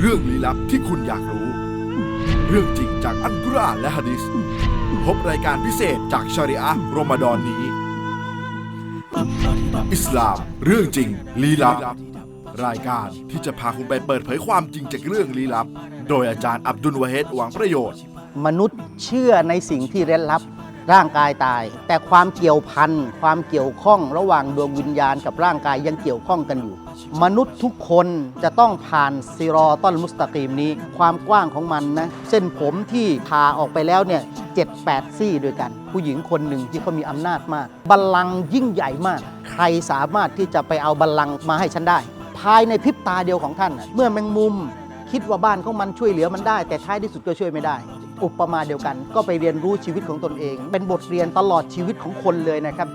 เรื่องลี้ลับที่คุณอยากรู้ เรื่องจริงจากอันกุรอานและฮะดิษพบรายการพิเศษจากชาริอะห์รอมฎอนนี้ อิสลาม เรื่องจริง ลี้ลับ รายการที่จะพาคุณไปเปิดเผยความจริงจากเรื่องลี้ลับ โดยอาจารย์อับดุลวาเฮดหวังประโยชน์ มนุษย์เชื่อในสิ่งที่เร้นลับ ร่างกายตาย แต่ความเกี่ยวพันความเกี่ยวข้องระหว่างดวงวิญญาณกับร่างกายยังเกี่ยวข้องกันอยู่ มนุษย์ทุกคนจะต้องผ่านซิรอต้นมุสตะกีมนี้ ความกว้างของมันนะ เส้นผมที่ผ่าออกไปแล้วเนี่ยเจ็ดแปดซี่ด้วยกัน ผู้หญิงคนหนึ่งที่เขามีอำนาจมากบัลลังก์ยิ่งใหญ่มาก ใครสามารถที่จะไปเอาบัลลังก์มาให้ฉันได้ ภายในพริบตาเดียวของท่าน เมื่อแมงมุมคิดว่าบ้านของมันช่วยเหลือมันได้ แต่ท้ายที่สุดก็ช่วยไม่ได้ อุปมาเดียวกัน ก็ไปเรียนรู้ชีวิตของตนเอง เป็นบทเรียนตลอดชีวิตของคนเลยนะครับ